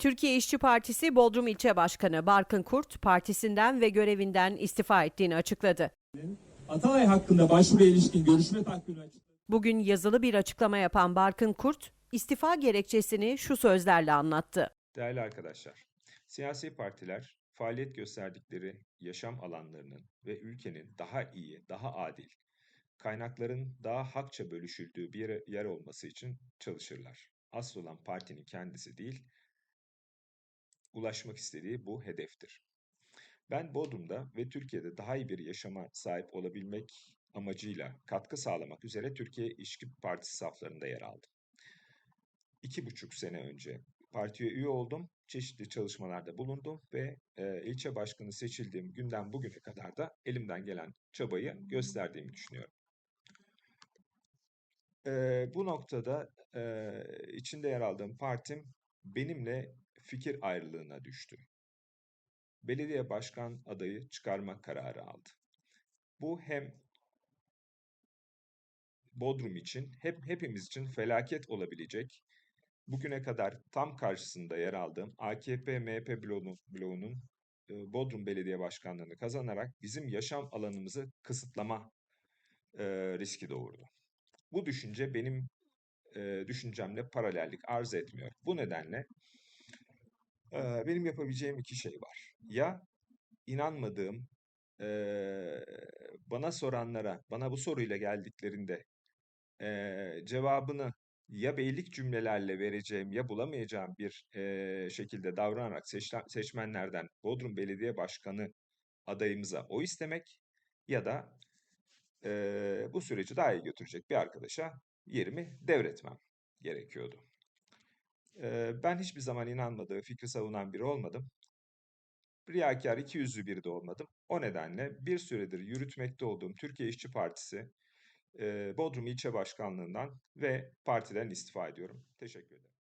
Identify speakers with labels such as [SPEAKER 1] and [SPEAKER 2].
[SPEAKER 1] Türkiye İşçi Partisi Bodrum İlçe Başkanı Barkın Kurt partisinden ve görevinden istifa ettiğini açıkladı.
[SPEAKER 2] Atalay hakkında başvuruya ilişkin görüşme takvimi açıkladı.
[SPEAKER 1] Bugün yazılı bir açıklama yapan Barkın Kurt, istifa gerekçesini şu sözlerle anlattı.
[SPEAKER 3] Değerli arkadaşlar, siyasi partiler faaliyet gösterdikleri yaşam alanlarının ve ülkenin daha iyi, daha adil, kaynakların daha hakça bölüşüldüğü bir yere- yer olması için çalışırlar. Asıl olan partinin kendisi değil, ulaşmak istediği bu hedeftir. Ben Bodrum'da ve Türkiye'de daha iyi bir yaşama sahip olabilmek amacıyla katkı sağlamak üzere Türkiye İşçi Partisi saflarında yer aldım. İki buçuk sene önce partiye üye oldum. Çeşitli çalışmalarda bulundum ve e, ilçe başkanı seçildiğim günden bugüne kadar da elimden gelen çabayı gösterdiğimi düşünüyorum. E, bu noktada e, içinde yer aldığım partim benimle fikir ayrılığına düştü. Belediye başkan adayı çıkarma kararı aldı. Bu hem Bodrum için, hep hepimiz için felaket olabilecek bugüne kadar tam karşısında yer aldığım AKP-MHP bloğunun, bloğunun e, Bodrum Belediye Başkanlığı'nı kazanarak bizim yaşam alanımızı kısıtlama e, riski doğurdu. Bu düşünce benim e, düşüncemle paralellik arz etmiyor. Bu nedenle benim yapabileceğim iki şey var. Ya inanmadığım, bana soranlara, bana bu soruyla geldiklerinde cevabını ya beylik cümlelerle vereceğim ya bulamayacağım bir şekilde davranarak seçmenlerden Bodrum Belediye Başkanı adayımıza oy istemek ya da bu süreci daha iyi götürecek bir arkadaşa yerimi devretmem gerekiyordu. Ben hiçbir zaman inanmadığı fikri savunan biri olmadım. Riyakar, ikiyüzlü biri de olmadım. O nedenle bir süredir yürütmekte olduğum Türkiye İşçi Partisi Bodrum İlçe Başkanlığından ve partiden istifa ediyorum. Teşekkür ederim.